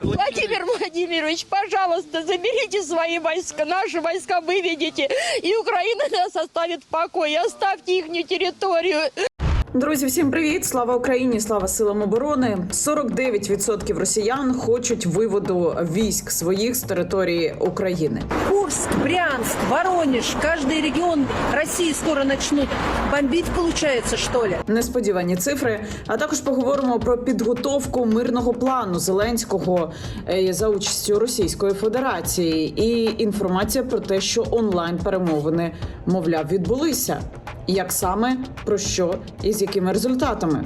Владимир Владимирович, пожалуйста, заберите свои войска, наши войска выведите, и Украина нас оставит в покое, оставьте их территорию. Друзі, всім привіт! Слава Україні! Слава силам оборони! 49% росіян хочуть виводу військ своїх з території України. Курск, Брянск, Воронеж, каждый регион России скоро начнут бомбить, получается, что ли? Несподівані цифри. А також поговоримо про підготовку мирного плану Зеленського е, за участю Російської Федерації і інформація про те, що онлайн перемовини, мовляв, відбулися. Як саме про що і з якими результатами?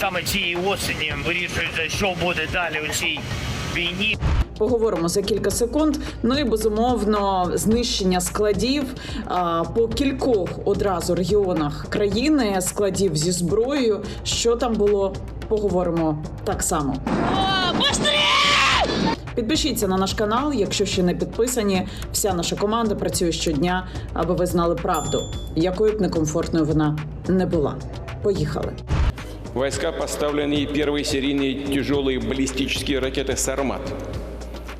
саме цієї осені вирішується, що буде далі у цій війні. Поговоримо за кілька секунд. Ну і безумовно знищення складів а, по кількох одразу регіонах країни, складів зі зброєю. Що там було, поговоримо так само. Підпишіться на наш канал, якщо ще не підписані. Вся наша команда працює щодня, аби ви знали правду, якою б некомфортною вона не була. Поїхали. Войска поставлены и первые серийные тяжелые баллистические ракеты «Сармат».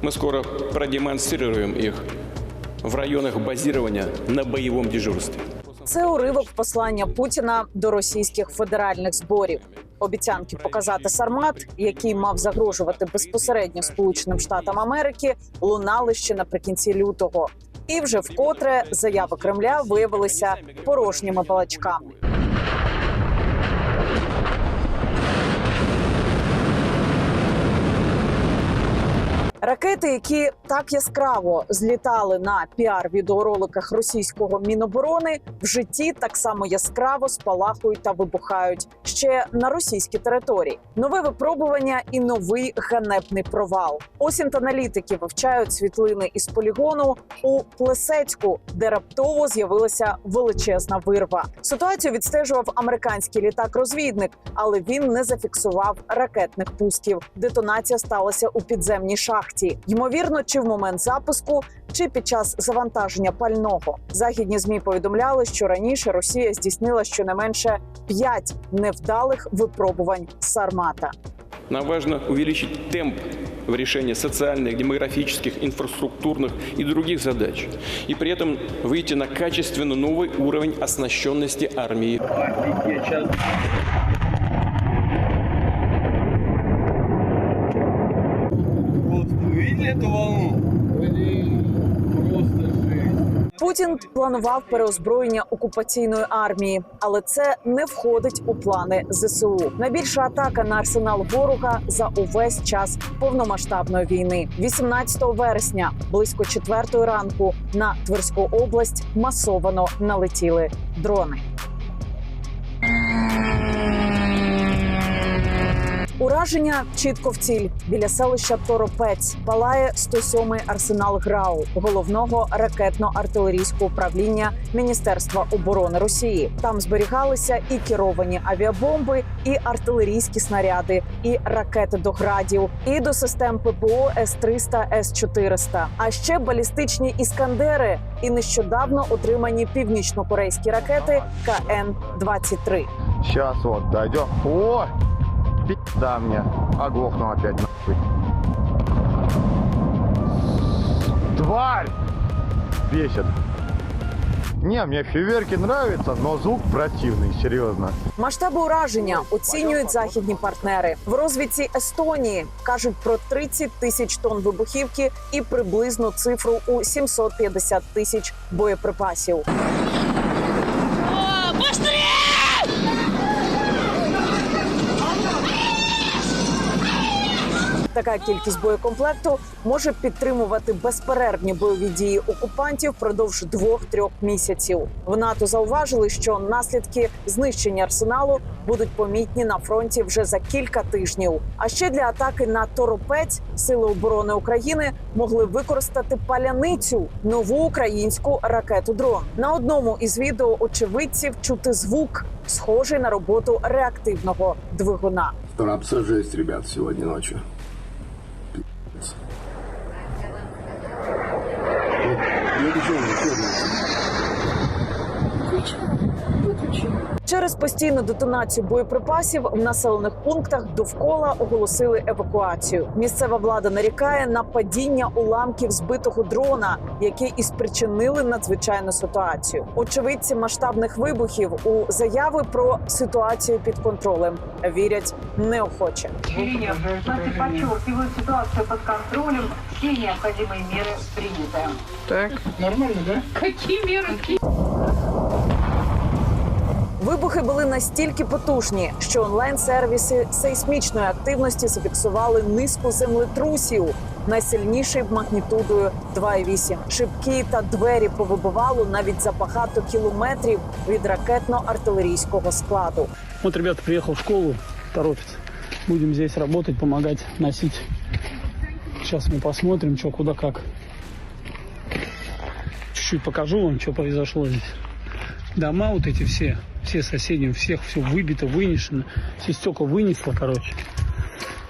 Мы скоро продемонстрируем их в районах базирования на боевом дежурстве. Це уривок послання Путіна до російських федеральних зборів. Обіцянки показати Сармат, який мав загрожувати безпосередньо Сполученим Штатам Америки, лунали ще наприкінці лютого. І вже вкотре заяви Кремля виявилися порожніми балачками. Ракети, які так яскраво злітали на піар-відеороликах російського міноборони, в житті так само яскраво спалахують та вибухають ще на російській території. Нове випробування і новий ганебний провал. Ось аналітики вивчають світлини із полігону у Плесецьку, де раптово з'явилася величезна вирва. Ситуацію відстежував американський літак-розвідник, але він не зафіксував ракетних пусків. Детонація сталася у підземній шахті Ймовірно, чи в момент запуску, чи під час завантаження пального. Західні змі повідомляли, що раніше Росія здійснила щонайменше п'ять невдалих випробувань Сармата. Нам важно увеличить темп в решении социальных, демографических, инфраструктурных и других задач. И при этом выйти на качественно новый уровень оснащенности армии. Путін планував переозброєння окупаційної армії, але це не входить у плани ЗСУ. Найбільша атака на арсенал ворога за увесь час повномасштабної війни. 18 вересня, близько 4 ранку, на Тверську область масовано налетіли дрони. Ураження чітко в ціль біля селища Торопець палає 107-й арсенал ГРАУ, головного ракетно-артилерійського управління Міністерства оборони Росії. Там зберігалися і керовані авіабомби, і артилерійські снаряди, і ракети до градів, і до систем ППО С-300, С-400, а ще балістичні іскандери і нещодавно отримані північно-корейські ракети КН-23. Сейчас вот дойдем. О! Пизда мне. Оглохну опять нахуй. Тварь! Бесит. Не, мне фейерверки нравятся, но звук противный, серьезно. Масштаби ураження оцінюють західні партнери в розвідці Естонії. кажуть про 30 тисяч тонн вибухівки і приблизну цифру у 750 тисяч боєприпасів. Така кількість боєкомплекту може підтримувати безперервні бойові дії окупантів впродовж двох-трьох місяців. В НАТО зауважили, що наслідки знищення арсеналу будуть помітні на фронті вже за кілька тижнів. А ще для атаки на торопець сили оборони України могли використати паляницю нову українську ракету дрон. На одному із відео очевидців чути звук, схожий на роботу реактивного двигуна. Рапса жесть, ребят, сегодня ночью. Пи***ц. Вот, я ничего не понял. Через Через постійну детонацію боєприпасів в населених пунктах довкола оголосили евакуацію. Місцева влада нарікає на падіння уламків збитого дрона, які і спричинили надзвичайну ситуацію. Очевидці масштабних вибухів у заяви про ситуацію під контролем вірять неохоче. Власти подчеркивают ситуацию под контролем, все необходимые меры приняты. Вибухи були настільки потужні, що онлайн-сервіси сейсмічної активності зафіксували низку землетрусів, найсильніший магнітудою 2,8. Шибки та двері повибивало навіть за багато кілометрів від ракетно-артилерійського складу. Вот ребята приехал в школу, торопится. Будем здесь работать, помогать, носить. Сейчас мы посмотрим, что, куда, как. Чуть-чуть покажу вам, что произошло здесь Дома вот эти все, все соседи, у всех все выбито, вынесено. Все стекла вынесло, короче.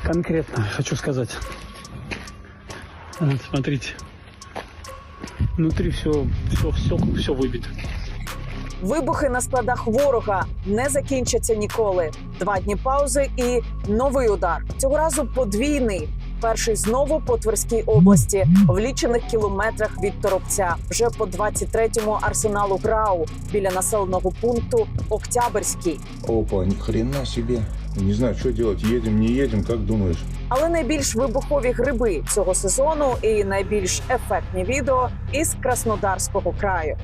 Конкретно хочу сказать. Вот, смотрите. Внутри все, все, все, все выбито. Вибухи на складах ворога не закінчаться ніколи. Два дні паузи і новий удар. Цього разу подвійний. Перший знову по Тверській області, в лічених кілометрах від Торопця, вже по 23-му арсеналу ГРАУ біля населеного пункту Октябрьський. Опа, хрена себе. Не знаю, что делать. Едем, не едем, как думаешь? Але найбільш вибухові гриби цього сезону і найбільш ефектні відео із Краснодарського краю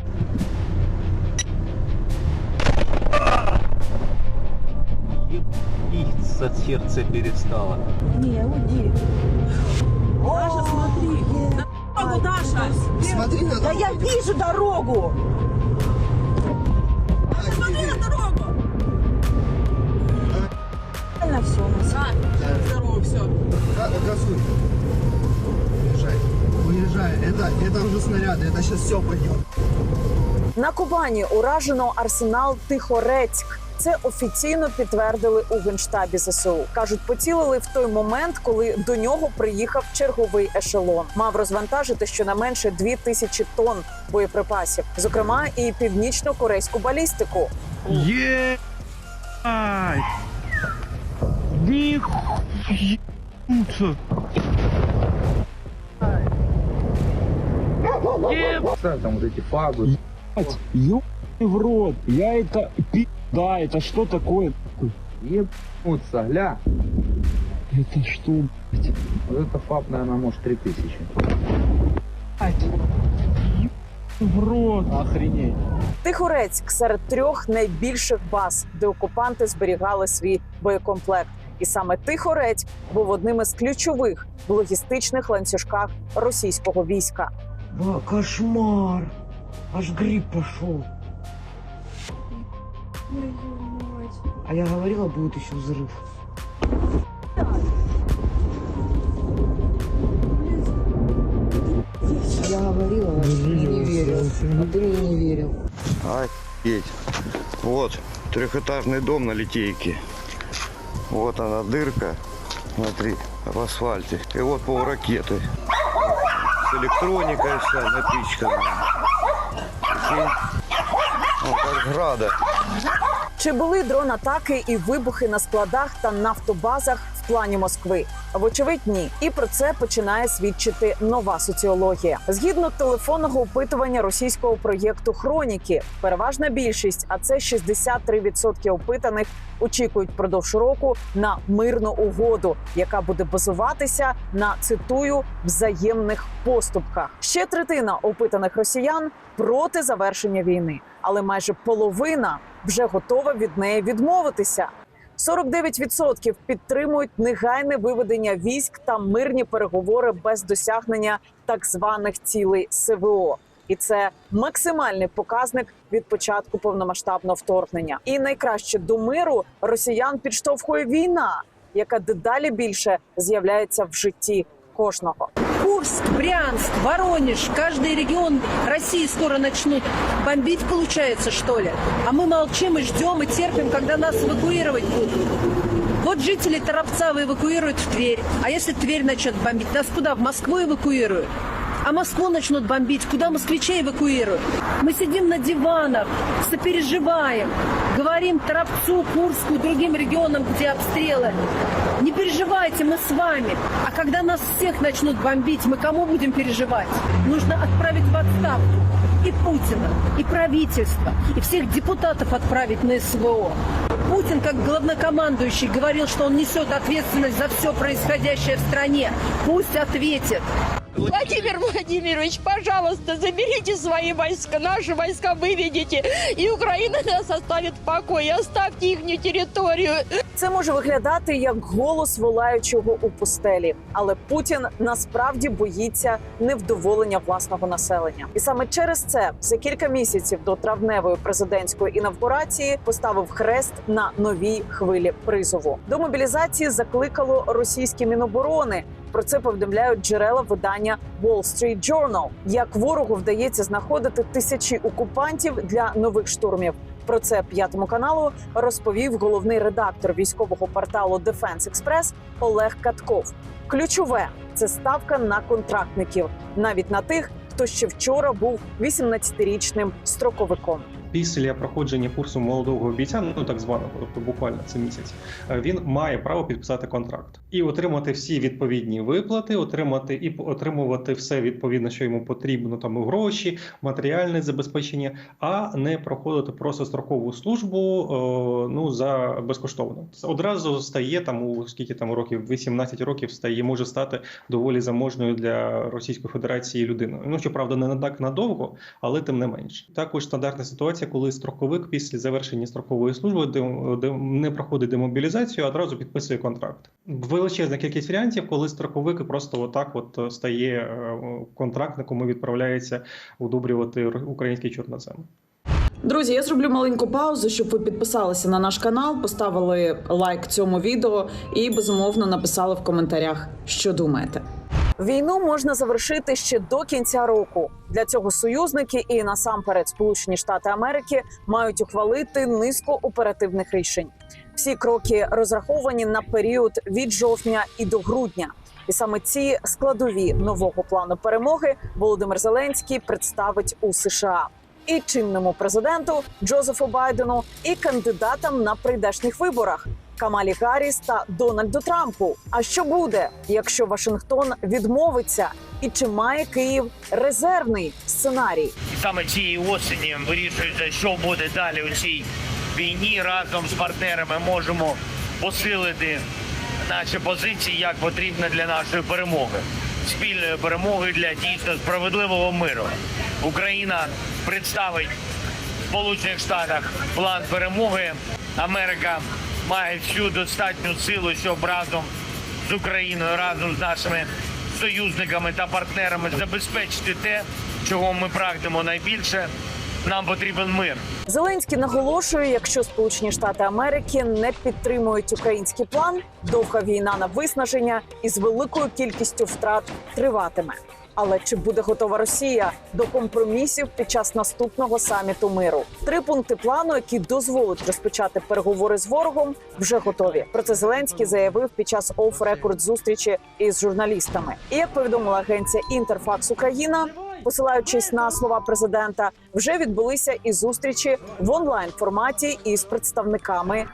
от сердца перестало. Да я вижу дорогу! Газуй. Уезжай. Уезжай. Это, это уже снаряды. Это сейчас все пойдет. На Кубані уражено арсенал Тихорецьк. Це офіційно підтвердили у генштабі ЗСУ. кажуть, поцілили в той момент, коли до нього приїхав черговий ешелон. Мав розвантажити щонайменше дві тисячі тонн боєприпасів, зокрема і північно-корейську балістику. Е! Там вот эти фагы. Ёбаный в рот, я это пи... Да, это что такое? Ебнуться, гля. Это что, блядь? Вот это фаб, наверное, может 3000. В рот. Охренеть. Тихорецьк серед трьох найбільших баз, де окупанти зберігали свій боєкомплект. І саме Тихорецьк був одним із ключових в логістичних ланцюжках російського війська. Кошмар! Аж гриб пошел. А я говорила, будет еще взрыв. Я говорила, а ты мне не верил. А ты мне не верил. Офигеть. Вот, трехэтажный дом на Литейке. Вот она дырка. Смотри, в асфальте. И вот пол ракеты. С электроникой вся напичкана. Прикинь? Ну, как града. Чи були дрон-атаки і вибухи на складах та нафтобазах в плані Москви? Вочевидь, ні. І про це починає свідчити нова соціологія. Згідно телефонного опитування російського проєкту Хроніки, переважна більшість, а це 63% опитаних, очікують впродовж року на мирну угоду, яка буде базуватися на цитую взаємних поступках. Ще третина опитаних росіян проти завершення війни, але майже половина вже готова від неї відмовитися. 49% підтримують негайне виведення військ та мирні переговори без досягнення так званих цілей СВО. І це максимальний показник від початку повномасштабного вторгнення. І найкраще до миру росіян підштовхує війна, яка дедалі більше з'являється в житті кожного. Курск, Брянск, Воронеж, каждый регион России скоро начнут бомбить, получается, что ли? А мы молчим и ждем и терпим, когда нас эвакуировать будут. Вот жители Торопца эвакуируют в Тверь. А если Тверь начнет бомбить, нас куда? В Москву эвакуируют? А Москву начнут бомбить, куда москвичей эвакуируют? Мы сидим на диванах, сопереживаем. говорим Травцу, Курску, другим регионам, где обстрелы. Не переживайте, мы с вами. А когда нас всех начнут бомбить, мы кому будем переживать? Нужно отправить в отставку и Путина, и правительство, и всех депутатов отправить на СВО. Путин, как главнокомандующий, говорил, что он несет ответственность за все происходящее в стране. Пусть ответит. Владимир Владимирович, пожалуйста, заберите свои войска, наши войска выведите, и Украина нас оставит в покое. Оставьте их территорию. Це може виглядати як голос волаючого у пустелі, але Путін насправді боїться невдоволення власного населення, і саме через це за кілька місяців до травневої президентської інавгурації поставив хрест на новій хвилі призову. До мобілізації закликало російське міноборони. Про це повідомляють джерела видання Wall Street Journal. Як ворогу вдається знаходити тисячі окупантів для нових штурмів. Про це п'ятому каналу розповів головний редактор військового порталу Defense Express Олег Катков. Ключове це ставка на контрактників, навіть на тих, хто ще вчора був 18-річним строковиком. Після проходження курсу молодого бійця, ну так званого, тобто буквально це місяць, е, він має право підписати контракт і отримати всі відповідні виплати, отримати і отримувати все відповідно, що йому потрібно, там гроші, матеріальне забезпечення, а не проходити просто строкову службу е, ну за безкоштовно. Це Одразу стає там у скільки там років, 18 років стає, може стати доволі заможною для Російської Федерації людиною. Ну щоправда, не так надовго, але тим не менш. Також стандартна ситуація, коли строковик після завершення строкової служби де- не проходить демобілізацію, а одразу підписує контракт. Величезна кількість варіантів, коли строковик просто отак от стає е, контрактником і відправляється удобрювати український чорнозем. Друзі, я зроблю маленьку паузу, щоб ви підписалися на наш канал, поставили лайк цьому відео і безумовно написали в коментарях, що думаєте. Війну можна завершити ще до кінця року. Для цього союзники і насамперед Сполучені Штати Америки мають ухвалити низку оперативних рішень. Всі кроки розраховані на період від жовтня і до грудня. І саме ці складові нового плану перемоги Володимир Зеленський представить у США і чинному президенту Джозефу Байдену, і кандидатам на прийдешніх виборах Камалі Гарріс та Дональду Трампу. А що буде, якщо Вашингтон відмовиться? І чи має Київ резервний сценарій? Саме цієї осені вирішується, що буде далі у цій війні. Разом з партнерами можемо посилити наші позиції як потрібно для нашої перемоги, спільної перемоги для дійсно справедливого миру. Україна представить в Сполучених Штатах план перемоги. Америка має всю достатню силу, щоб разом з Україною, разом з нашими союзниками та партнерами забезпечити те, чого ми прагнемо найбільше. Нам потрібен мир. Зеленський наголошує, якщо Сполучені Штати Америки не підтримують український план, довга війна на виснаження із великою кількістю втрат триватиме. Але чи буде готова Росія до компромісів під час наступного саміту миру? Три пункти плану, які дозволять розпочати переговори з ворогом, вже готові. Про це Зеленський заявив під час оф-рекорд зустрічі із журналістами. І як повідомила агенція Інтерфакс Україна, посилаючись на слова президента, вже відбулися і зустрічі в онлайн форматі із представниками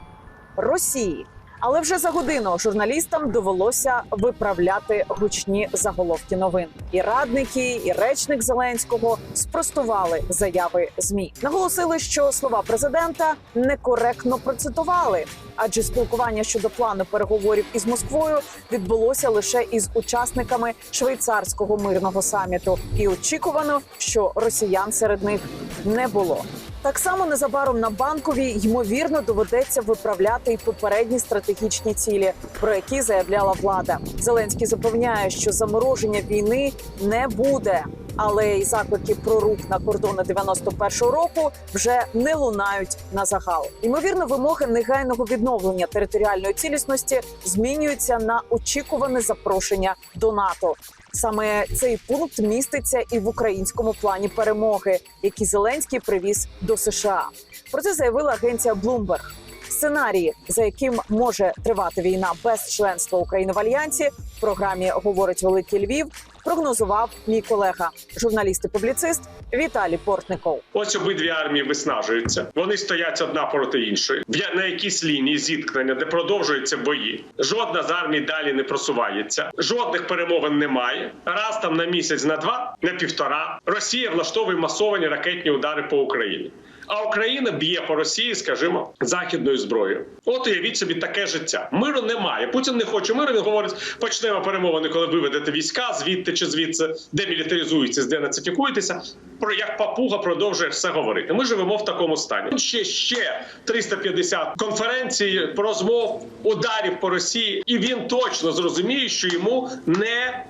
Росії. Але вже за годину журналістам довелося виправляти гучні заголовки новин. І радники, і речник Зеленського спростували заяви змі. Наголосили, що слова президента некоректно процитували, адже спілкування щодо плану переговорів із Москвою відбулося лише із учасниками швейцарського мирного саміту, і очікувано, що росіян серед них не було. Так само незабаром на банковій ймовірно доведеться виправляти й попередні стратегічні цілі, про які заявляла влада. Зеленський запевняє, що замороження війни не буде. Але й заклики про рух на кордони 91-го року вже не лунають на загал. Ймовірно, вимоги негайного відновлення територіальної цілісності змінюються на очікуване запрошення до НАТО. Саме цей пункт міститься і в українському плані перемоги, який Зеленський привіз до США. Про це заявила агенція Bloomberg. Сценарії, за яким може тривати війна без членства України в альянсі, в програмі говорить Великий Львів. Прогнозував мій колега, журналіст і публіцист Віталій Портников. Ось обидві армії виснажуються. Вони стоять одна проти іншої. На якійсь лінії зіткнення, де продовжуються бої. Жодна з армій далі не просувається. Жодних перемовин немає. Раз там на місяць, на два, на півтора. Росія влаштовує масовані ракетні удари по Україні. А Україна б'є по Росії, скажімо, західною зброєю. От уявіть собі таке життя. Миру немає. Путін не хоче миру. Він говорить, почнемо перемовини, коли виведете війська звідти чи звідси, демілітаризуєтесь, денацифікуєтеся. Про як папуга продовжує все говорити. Ми живемо в такому стані. Ще ще 350 конференцій, розмов, ударів по Росії, і він точно зрозуміє, що йому не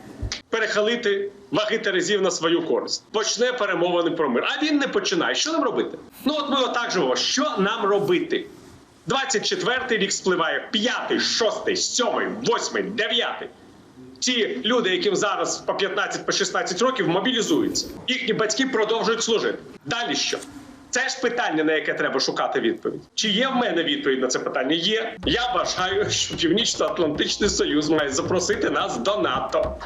перехилити ваги Терезів на свою користь. Почне перемовини про мир. А він не починає. Що нам робити? Ну от ми отак живемо. Що нам робити? 24-й рік спливає, 5-й, 6-й, 7-й, 8-й, 9-й. Ті люди, яким зараз по 15 по 16 років мобілізуються. Їхні батьки продовжують служити. Далі що? Це ж питання, на яке треба шукати відповідь. Чи є в мене відповідь на це питання? Є. Я вважаю, що Північно-Атлантичний Союз має запросити нас до НАТО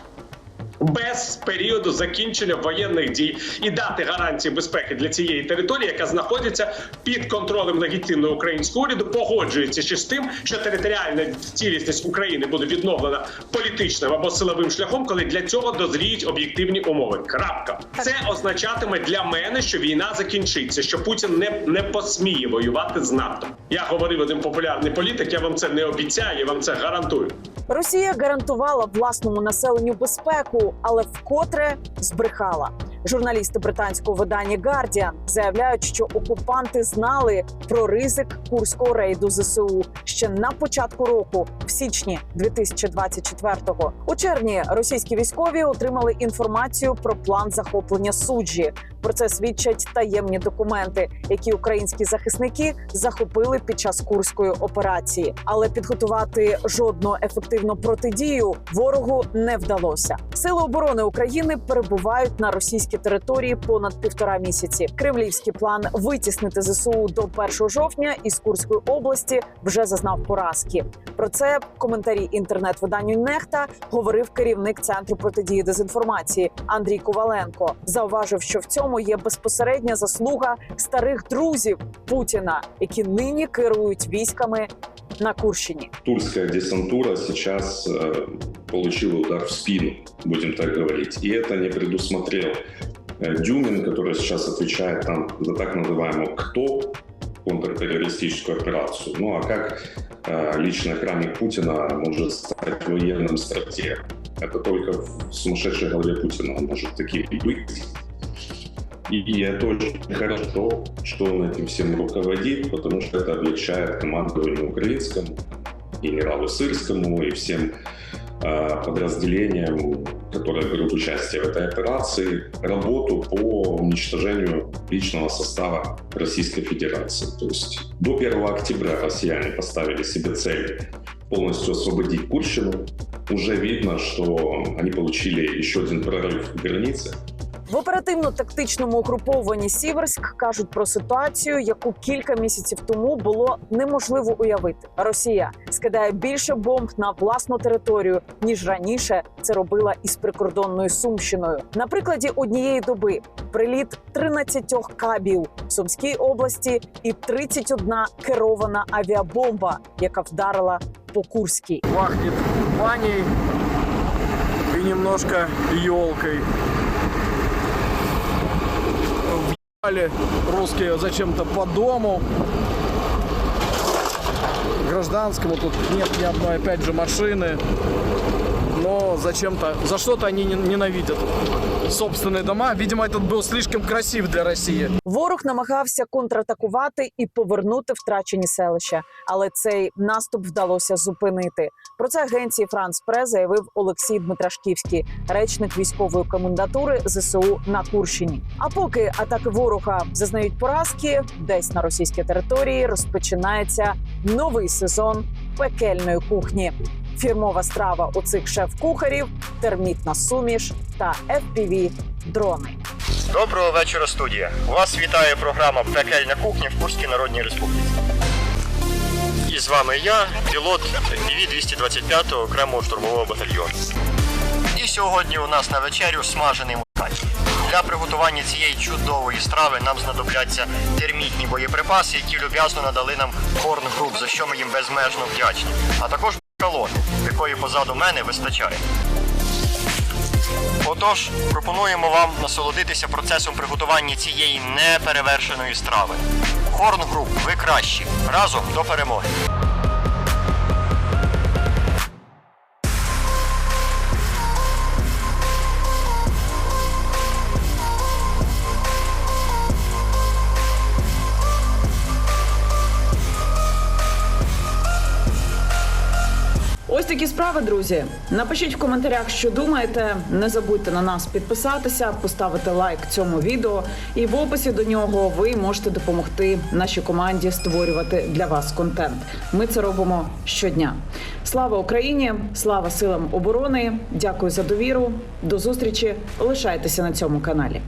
без періоду закінчення воєнних дій і дати гарантії безпеки для цієї території, яка знаходиться під контролем легітимного українського уряду, погоджується ще з тим, що територіальна цілісність України буде відновлена політичним або силовим шляхом, коли для цього дозріють об'єктивні умови. Крапка це означатиме для мене, що війна закінчиться, що Путін не, не посміє воювати з НАТО. Я говорив один популярний політик. Я вам це не обіцяю, я вам це гарантую. Росія гарантувала власному населенню безпеку, але вкотре збрехала. Журналісти британського видання Guardian заявляють, що окупанти знали про ризик курського рейду ЗСУ ще на початку року, в січні 2024-го. У червні російські військові отримали інформацію про план захоплення суджі. Про це свідчать таємні документи, які українські захисники захопили під час курської операції. Але підготувати жодну ефективну протидію ворогу не вдалося. Сили оборони України перебувають на російській території понад півтора місяці. Кремлівський план витіснити зсу до 1 жовтня із Курської області вже зазнав поразки. Про це в коментарі інтернет-виданню Нехта говорив керівник центру протидії дезінформації Андрій Коваленко. Зауважив, що в цьому є безпосередня заслуга старих друзів Путіна, які нині керують військами на Курщині. Турская десантура сейчас э, получила удар в спину, будем так говорить. И это не предусмотрел э, Дюмин, который сейчас отвечает там за так называемую «КТО», контртеррористическую операцию. Ну а как э, личный охранник Путина может стать военным стратегом? Это только в сумасшедшей голове Путина он может такие быть. И это очень хорошо, что он этим всем руководит, потому что это облегчает командованию украинскому, генералу Сырскому и всем э, подразделениям, которые берут участие в этой операции, работу по уничтожению личного состава Российской Федерации. То есть до 1 октября россияне поставили себе цель полностью освободить Курщину. Уже видно, что они получили еще один прорыв границы. В оперативно-тактичному угрупованні Сіверськ кажуть про ситуацію, яку кілька місяців тому було неможливо уявити. Росія скидає більше бомб на власну територію ніж раніше це робила із прикордонною Сумщиною. На прикладі однієї доби приліт 13 кабів в Сумській області і 31 керована авіабомба, яка вдарила по Курській. Пахнет баней и немножко елкой. Русские зачем-то по дому. Гражданскому тут нет ни одной, опять же, машины Но зачем-то, за что-то они не- ненавидят собственные дома. Видимо, этот был слишком красив для России. Ворог намагався контратакувати і повернути втрачені селища, але цей наступ вдалося зупинити. Про це агенції Франс Прес заявив Олексій Дмитрашківський, речник військової комендатури ЗСУ на Курщині. А поки атаки ворога зазнають поразки, десь на російській території розпочинається новий сезон пекельної кухні. Фірмова страва у цих шеф-кухарів, термітна суміш та fpv дрони. Доброго вечора, студія. Вас вітає програма Пекельна кухня в Курській Народній Республіці. І з вами я, пілот ПІВІ 225 окремого штурмового батальйону. І сьогодні у нас на вечерю смажений. Для приготування цієї чудової страви нам знадобляться термітні боєприпаси, які люб'язно надали нам Корн Груп, за що ми їм безмежно вдячні. А також колони, якої позаду мене вистачає. Отож, пропонуємо вам насолодитися процесом приготування цієї неперевершеної страви. Хорн Груп, ви кращі. Разом до перемоги. Такі справи, друзі. Напишіть в коментарях, що думаєте. Не забудьте на нас підписатися, поставити лайк цьому відео. І в описі до нього ви можете допомогти нашій команді створювати для вас контент. Ми це робимо щодня. Слава Україні! Слава силам оборони! Дякую за довіру. До зустрічі! Лишайтеся на цьому каналі.